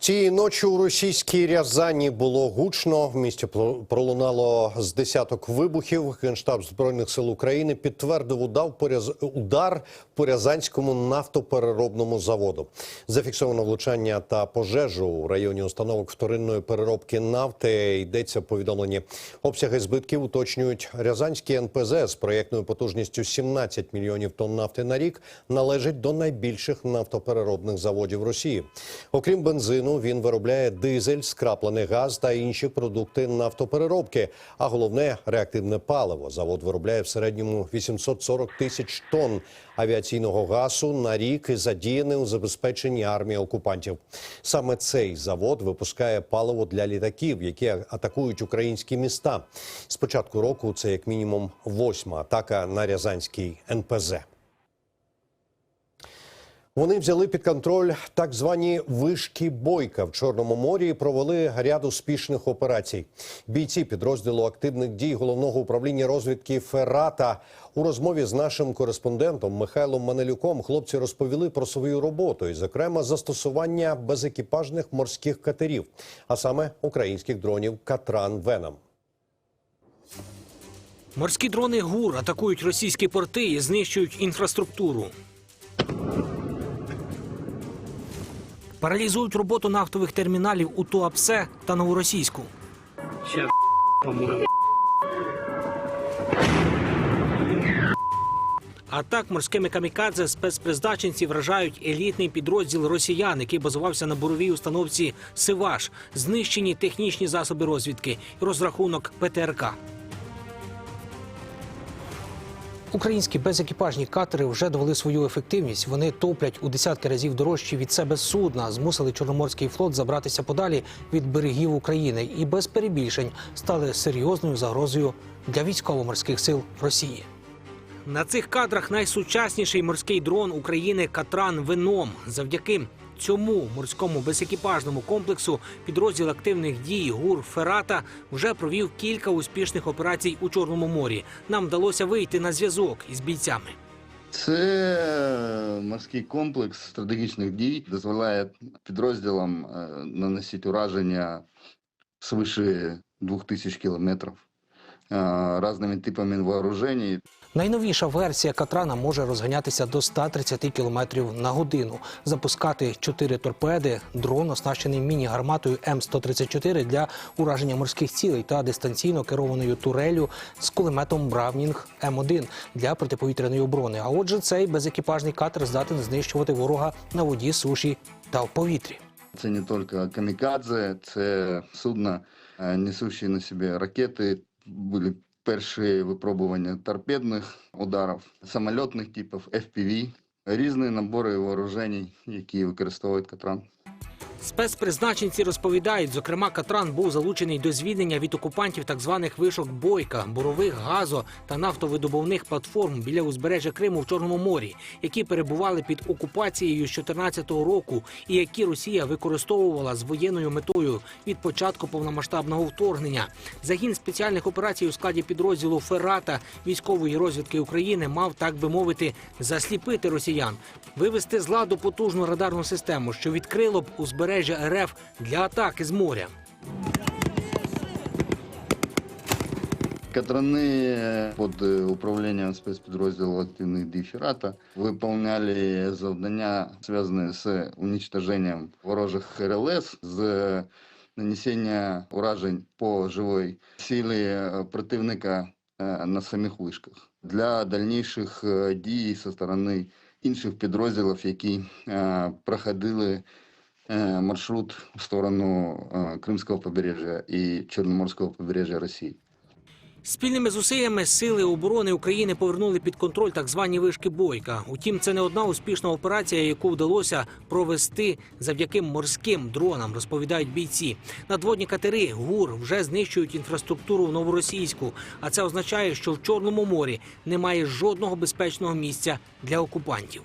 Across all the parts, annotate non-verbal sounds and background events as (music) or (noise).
Цієї ночі у російській Рязані було гучно. В місті пролунало з десяток вибухів. Генштаб збройних сил України підтвердив удав удар по Рязанському нафтопереробному заводу. Зафіксовано влучання та пожежу у районі установок вторинної переробки нафти. Йдеться в повідомленні. Обсяги збитків уточнюють Рязанський НПЗ з проєктною потужністю 17 мільйонів тонн нафти на рік належить до найбільших нафтопереробних заводів Росії. Окрім бензину, він виробляє дизель, скраплений газ та інші продукти нафтопереробки. А головне реактивне паливо. Завод виробляє в середньому 840 тисяч тонн авіаційного газу на рік і задіяний у забезпеченні армії окупантів. Саме цей завод випускає паливо для літаків, які атакують українські міста. З початку року це як мінімум восьма атака на Рязанський НПЗ. Вони взяли під контроль так звані вишки бойка в Чорному морі і провели ряд успішних операцій. Бійці підрозділу активних дій головного управління розвідки Ферата у розмові з нашим кореспондентом Михайлом Манелюком хлопці розповіли про свою роботу і, зокрема, застосування безекіпажних морських катерів, а саме українських дронів Катран Веном. Морські дрони ГУР атакують російські порти і знищують інфраструктуру. Паралізують роботу нафтових терміналів у Туапсе та Новоросійську. А так морськими камікадзе спецпризначенці вражають елітний підрозділ росіян, який базувався на буровій установці Сиваш, знищені технічні засоби розвідки і розрахунок ПТРК. Українські безекіпажні катери вже довели свою ефективність. Вони топлять у десятки разів дорожчі від себе судна, змусили Чорноморський флот забратися подалі від берегів України і без перебільшень стали серйозною загрозою для військово-морських сил Росії. На цих кадрах найсучасніший морський дрон України Катран Веном. Завдяки цьому морському безекіпажному комплексу підрозділ активних дій ГУР Ферата вже провів кілька успішних операцій у Чорному морі. Нам вдалося вийти на зв'язок із бійцями. Це морський комплекс стратегічних дій, дозволяє підрозділам е, наносити ураження свише 2000 кілометрів е, різними типами вооружень. Найновіша версія Катрана може розганятися до 130 км на годину, запускати чотири торпеди, дрон, оснащений міні-гарматою М134 для ураження морських цілей та дистанційно керованою турелю з кулеметом Бравнінг М1 для протиповітряної оборони. А отже, цей безекіпажний катер здатен знищувати ворога на воді, суші та в повітрі. Це не тільки камікадзе, це судна, е, несущі на собі ракети. Були перші випробування торпедних ударів, самольотних типів, FPV, різні набори вооружень, які використовують Катран. Спецпризначенці розповідають, зокрема, Катран був залучений до звільнення від окупантів так званих вишок бойка, бурових газо та нафтовидобувних платформ біля узбережжя Криму в Чорному морі, які перебували під окупацією з 2014 року, і які Росія використовувала з воєнною метою від початку повномасштабного вторгнення. Загін спеціальних операцій у складі підрозділу Ферата військової розвідки України мав, так би мовити, засліпити росіян, вивести з ладу потужну радарну систему, що відкрило б узбережжя РФ для атаки з моря. Катрани під е, управлінням спецпідрозділу активних дій Фірата виконували завдання, зв'язані з уничтоженням ворожих РЛС, з нанесення уражень по живій силі е, противника е, на самих вишках для дальніших е, дій зі сторони інших підрозділів, які е, проходили е, маршрут в сторону е, Кримського побережжя і Чорноморського побережжя Росії. Спільними зусиллями сили оборони України повернули під контроль так звані вишки бойка. Утім, це не одна успішна операція, яку вдалося провести завдяки морським дронам, розповідають бійці. Надводні катери ГУР вже знищують інфраструктуру в новоросійську. А це означає, що в Чорному морі немає жодного безпечного місця для окупантів.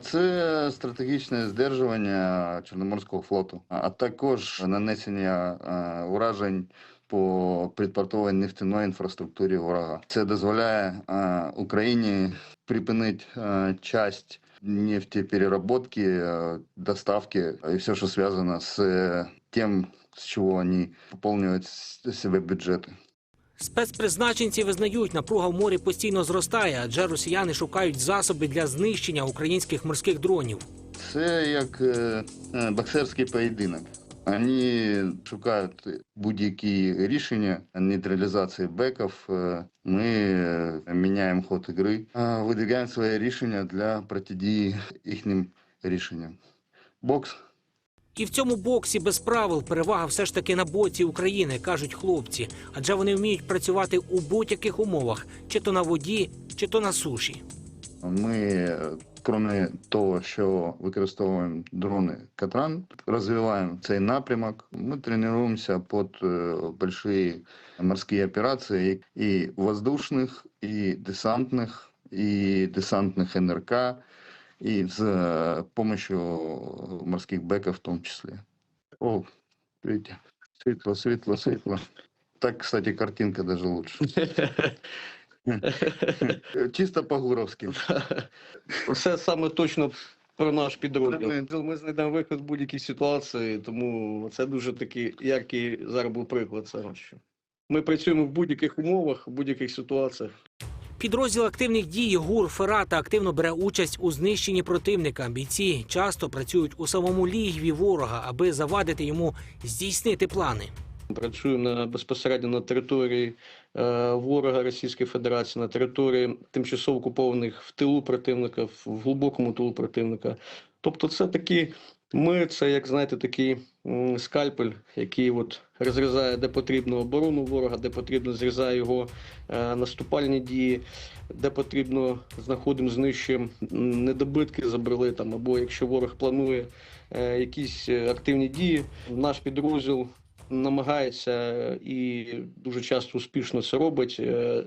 Це стратегічне здержування Чорноморського флоту, а також нанесення е, уражень по припортовій нефтяної інфраструктурі ворога. Це дозволяє е, Україні припинити е, часть нефтепереработки, э, доставки и все, что связано с э, тем, с чего они пополняют с- себе бюджеты. Спецпризначенці визнають, напруга в морі постійно зростає, адже росіяни шукають засоби для знищення українських морських дронів. Це як е, е, боксерський поєдинок. Вони шукають будь-які рішення нейтралізації беків. Е, Ми міняємо ход ігри, видвигаємо своє рішення для протидії їхнім рішенням. Бокс І в цьому боксі без правил перевага все ж таки на боці України, кажуть хлопці, адже вони вміють працювати у будь-яких умовах, чи то на воді, чи то на суші. Ми, крім того, що використовуємо дрони Катран, розвиваємо цей напрямок. Ми тренуємося під великі морські операції і воздушних, і десантних, і десантних НРК, і з е, допомогою морських беків в тому числі. О, видите, світло, світло, світло. Так, кстати, картинка даже лучше. (laughs) Чисто по-гуровськи. Все саме точно про наш підрозділ. Ми знайдемо вихід з будь-якій ситуації, тому це дуже такий яркий зараз був приклад. Саме. Ми працюємо в будь-яких умовах, в будь-яких ситуаціях. Підрозділ активних дій ГУР Ферата активно бере участь у знищенні противника. Бійці часто працюють у самому лігві ворога, аби завадити йому здійснити плани. Працюємо на, безпосередньо на території е, ворога Російської Федерації, на території тимчасово окупованих в тилу противника, в, глибокому тилу противника. Тобто, це такі ми, це як знаєте, такий скальпель, який от розрізає де потрібно оборону ворога, де потрібно зрізає його е, наступальні дії, де потрібно знаходимо, знищуємо недобитки, забрали там, або якщо ворог планує е, якісь е, активні дії, наш підрозділ намагається і дуже часто успішно це робить,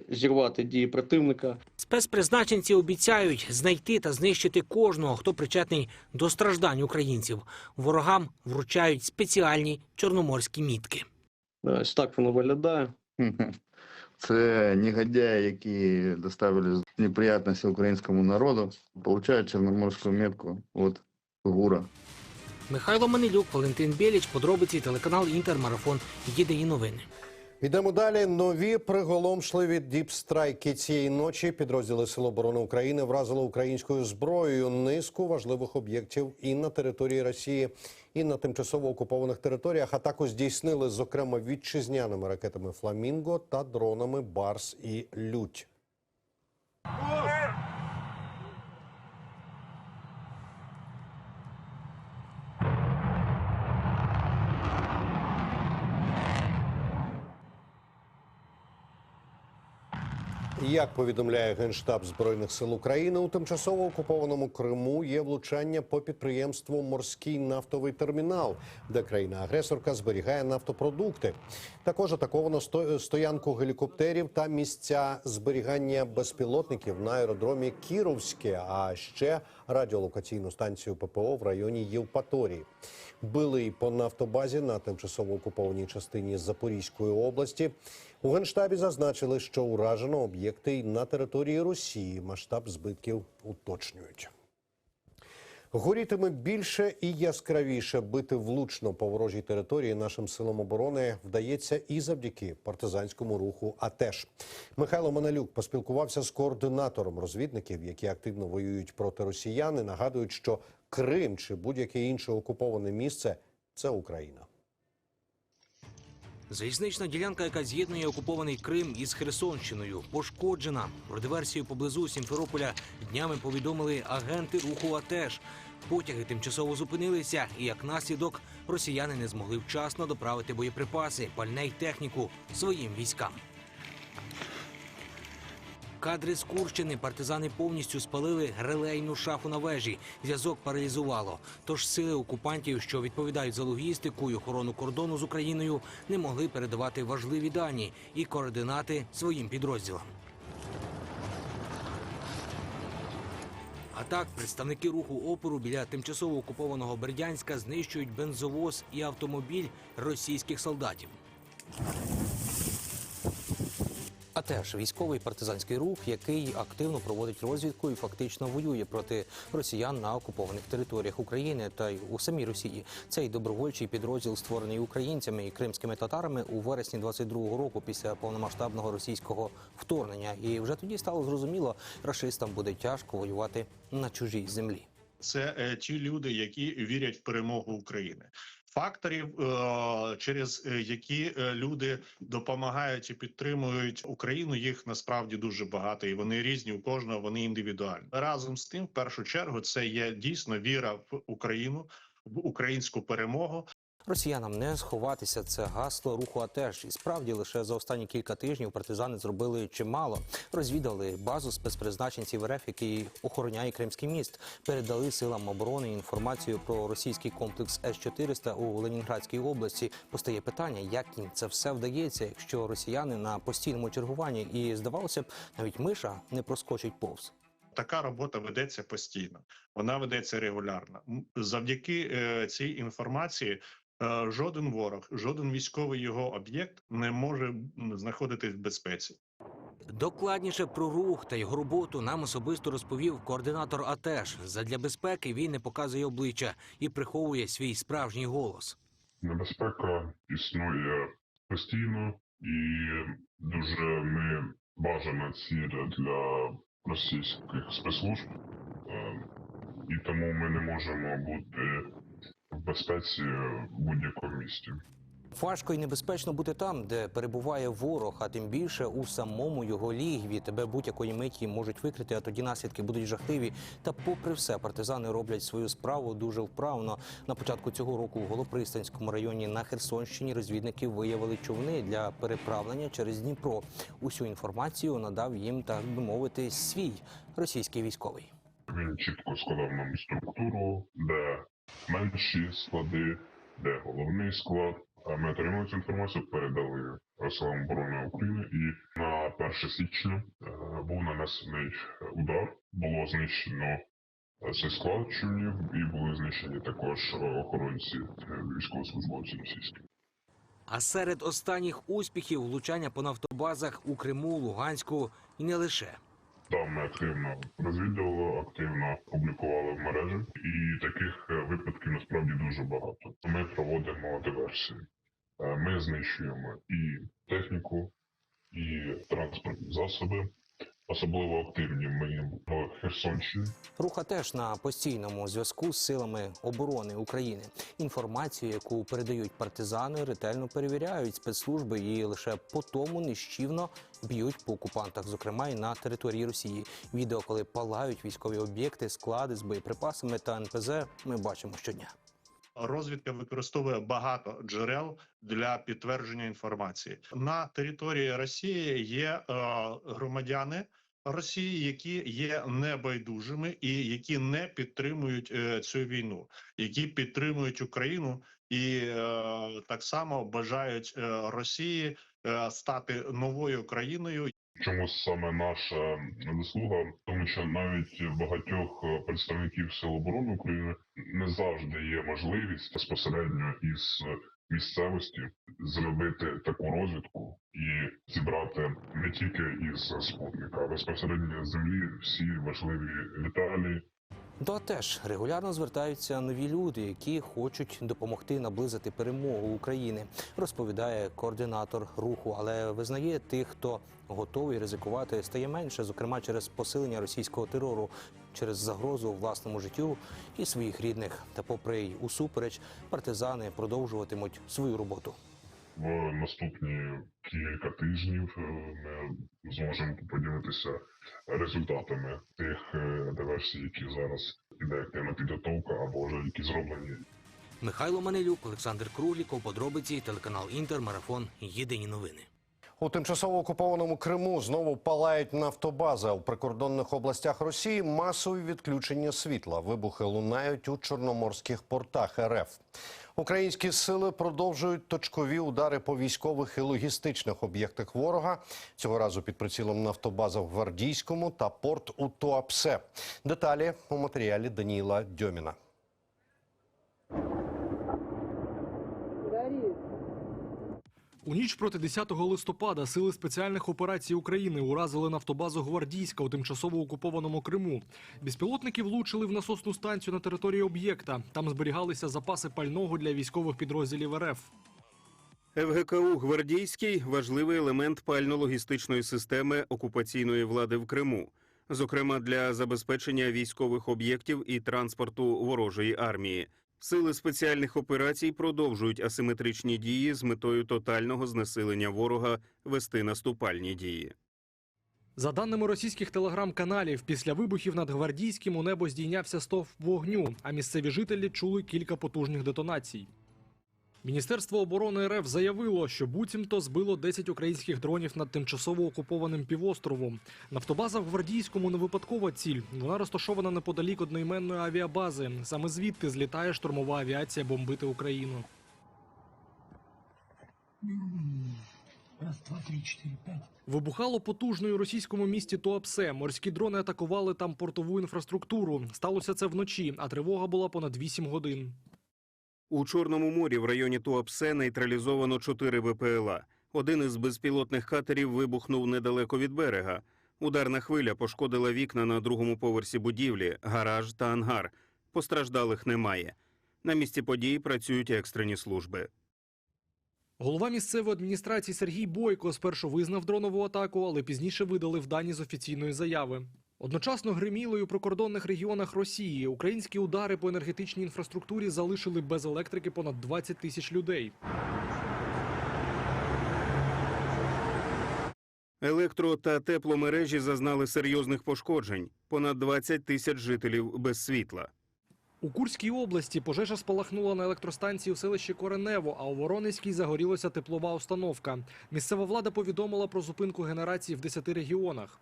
зірвати дії противника. Спецпризначенці обіцяють знайти та знищити кожного, хто причетний до страждань українців. Ворогам вручають спеціальні чорноморські мітки. Ось так воно виглядає. (laughs) Це негодяї, які доставили неприятності українському народу, получають чорноморську метку от ГУРа. Михайло Манилюк, Валентин Біліч, подробиці телеканал Інтермарафон. Єдині новини. Йдемо далі. Нові приголомшливі діпстрайки цієї ночі. Підрозділи Сил оборони України вразили українською зброєю низку важливих об'єктів і на території Росії, і на тимчасово окупованих територіях. А також здійснили зокрема вітчизняними ракетами Фламінго та дронами Барс і Лють. Як повідомляє Генштаб Збройних сил України, у тимчасово окупованому Криму є влучання по підприємству Морський нафтовий термінал, де країна-агресорка зберігає нафтопродукти. Також атаковано сто- стоянку гелікоптерів та місця зберігання безпілотників на аеродромі Кіровське, а ще радіолокаційну станцію ППО в районі Євпаторії. Били й по нафтобазі на тимчасово окупованій частині Запорізької області. У генштабі зазначили, що уражено об'єкти на території Росії. Масштаб збитків уточнюють. Горітиме більше і яскравіше бити влучно по ворожій території нашим силам оборони вдається і завдяки партизанському руху. АТЕШ. Михайло Маналюк поспілкувався з координатором розвідників, які активно воюють проти росіян. Нагадують, що Крим чи будь-яке інше окуповане місце це Україна. Залізнична ділянка, яка з'єднує окупований Крим із Херсонщиною, пошкоджена. Про диверсію поблизу Сімферополя днями повідомили агенти руху АТЕШ. Потяги тимчасово зупинилися, і як наслідок росіяни не змогли вчасно доправити боєприпаси, пальне й техніку своїм військам. Кадри з Курщини партизани повністю спалили релейну шафу на вежі. Зв'язок паралізувало. Тож сили окупантів, що відповідають за логістику і охорону кордону з Україною, не могли передавати важливі дані і координати своїм підрозділам. А так, представники руху опору біля тимчасово окупованого Бердянська знищують бензовоз і автомобіль російських солдатів. А теж військовий партизанський рух, який активно проводить розвідку і фактично воює проти росіян на окупованих територіях України та й у самій Росії. Цей добровольчий підрозділ створений українцями і кримськими татарами у вересні 22-го року після повномасштабного російського вторгнення. І вже тоді стало зрозуміло, рашистам буде тяжко воювати на чужій землі. це е, ті люди, які вірять в перемогу України. Факторів, е, через е, які е, люди допомагають і підтримують Україну, їх насправді дуже багато, і вони різні у кожного. Вони індивідуальні. Разом з тим, в першу чергу, це є дійсно віра в Україну, в українську перемогу. Росіянам не сховатися це гасло руху АТЕШ. І справді лише за останні кілька тижнів партизани зробили чимало. Розвідали базу спецпризначенців РФ, який охороняє Кримський міст. Передали силам оборони інформацію про російський комплекс С-400 у Ленінградській області. Постає питання, як їм це все вдається, якщо росіяни на постійному чергуванні і здавалося б, навіть миша не проскочить повз. Така робота ведеться постійно, вона ведеться регулярно. Завдяки е, цій інформації. Е, Жоден ворог, жоден військовий його об'єкт не може знаходитись в безпеці. Докладніше про рух та його роботу нам особисто розповів координатор АТЕШ. Задля безпеки він не показує обличчя і приховує свій справжній голос. Небезпека існує постійно і дуже не бажана ціль для російських спецслужб, Е, і тому ми не можемо бути в безпеці в будь-якому місті. Важко і небезпечно бути там, де перебуває ворог, а тим більше у самому його лігві. Тебе будь-якої миті можуть викрити, а тоді наслідки будуть жахливі. Та, попри все, партизани роблять свою справу дуже вправно. На початку цього року в Голопристанському районі на Херсонщині розвідники виявили човни для переправлення через Дніпро. Усю інформацію надав їм, так би мовити, свій російський військовий. Він чітко складав нам структуру, де менші склади, де головний склад. Ми отримали цю інформацію, передали силам оборони України, і на 1 січня е, був нанесений удар. Було знищено цей склад човнів, і були знищені також охоронці е, військовослужбовці російські. А серед останніх успіхів влучання по нафтобазах у Криму, Луганську і не лише. Там ми активно розвідували, активно публікували в мережі, і таких е, випадків насправді дуже багато. Ми проводимо диверсії. Е, Ми знищуємо і техніку, і транспортні засоби. Особливо активні ми в Херсонщині. Руха теж на постійному зв'язку з силами оборони України. Інформацію, яку передають партизани, ретельно перевіряють спецслужби і лише по тому нищівно б'ють по окупантах, зокрема і на території Росії. Відео, коли палають військові об'єкти, склади з боєприпасами та НПЗ, ми бачимо щодня. Розвідка використовує багато джерел для підтвердження інформації. На території Росії є е, громадяни Росії, які є небайдужими і які не підтримують е, цю війну, які підтримують Україну і е, так само бажають Росії стати новою країною, Чому саме наша заслуга? Тому що навіть багатьох е, представників Сил оборони України не завжди є можливість безпосередньо із місцевості зробити таку розвідку і зібрати не тільки із спутника, а безпосередньо з землі всі важливі деталі, До теж регулярно звертаються нові люди, які хочуть допомогти наблизити перемогу України, розповідає координатор руху, але визнає тих, хто готовий ризикувати, стає менше, зокрема через посилення російського терору, через загрозу власному життю і своїх рідних. Та, попри й усупереч, партизани продовжуватимуть свою роботу. в наступні кілька тижнів е, ми зможемо поділитися результатами тих е, диверсій, які зараз іде активна підготовка або вже які зроблені Михайло Манилюк, Олександр Кругліков, подробиці, телеканал Інтер, марафон. Єдині новини. У тимчасово окупованому Криму знову палають нафтобази. У прикордонних областях Росії масові відключення світла. Вибухи лунають у чорноморських портах РФ. Українські сили продовжують точкові удари по військових і логістичних об'єктах ворога. Цього разу під прицілом нафтобаза в Гвардійському та порт у Туапсе. Деталі у матеріалі Даніла Дьоміна. У ніч проти 10 листопада сили спеціальних операцій України уразили нафтобазу Гвардійська у тимчасово окупованому Криму. Безпілотники влучили в насосну станцію на території об'єкта. Там зберігалися запаси пального для військових підрозділів РФ. ФГКУ Гвардійський важливий елемент пально-логістичної системи окупаційної влади в Криму, зокрема для забезпечення військових об'єктів і транспорту ворожої армії. Сили спеціальних операцій продовжують асиметричні дії з метою тотального знесилення ворога вести наступальні дії. За даними російських телеграм-каналів, після вибухів над Гвардійським у небо здійнявся стовп вогню, а місцеві жителі чули кілька потужних детонацій. Міністерство оборони РФ заявило, що буцімто збило 10 українських дронів над тимчасово окупованим півостровом. Нафтобаза в Гвардійському не випадкова ціль. Вона розташована неподалік одноіменної авіабази. Саме звідти злітає штурмова авіація бомбити Україну. Раз, два, три, четыре, пять. Вибухало потужно у російському місті Туапсе. Морські дрони атакували там портову інфраструктуру. Сталося це вночі, а тривога була понад 8 годин. У Чорному морі в районі Туапсе нейтралізовано чотири БПЛА. Один із безпілотних катерів вибухнув недалеко від берега. Ударна хвиля пошкодила вікна на другому поверсі будівлі, гараж та ангар. Постраждалих немає. На місці події працюють екстрені служби. Голова місцевої адміністрації Сергій Бойко спершу визнав дронову атаку, але пізніше видалив дані з офіційної заяви. Одночасно гриміло й у прикордонних регіонах Росії. Українські удари по енергетичній інфраструктурі залишили без електрики понад 20 тисяч людей. Електро та тепломережі зазнали серйозних пошкоджень. Понад 20 тисяч жителів без світла. У Курській області пожежа спалахнула на електростанції у селищі Коренево, а у Воронезькій загорілася теплова установка. Місцева влада повідомила про зупинку генерації в 10 регіонах.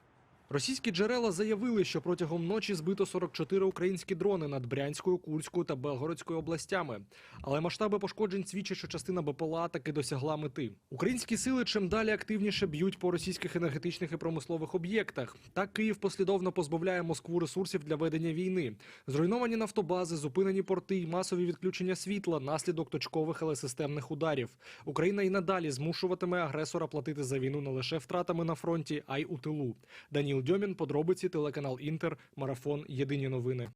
Російські джерела заявили, що протягом ночі збито 44 українські дрони над Брянською, Курською та Белгородською областями. Але масштаби пошкоджень свідчать, що частина БПЛА таки досягла мети. Українські сили чим далі активніше б'ють по російських енергетичних і промислових об'єктах. Так Київ послідовно позбавляє Москву ресурсів для ведення війни. Зруйновані нафтобази, зупинені порти і масові відключення світла, наслідок точкових, але ударів. Україна і надалі змушуватиме агресора платити за війну не лише втратами на фронті, а й у тилу. Даніл Дьомін, подробиці, телеканал Інтер, марафон. Єдині новини.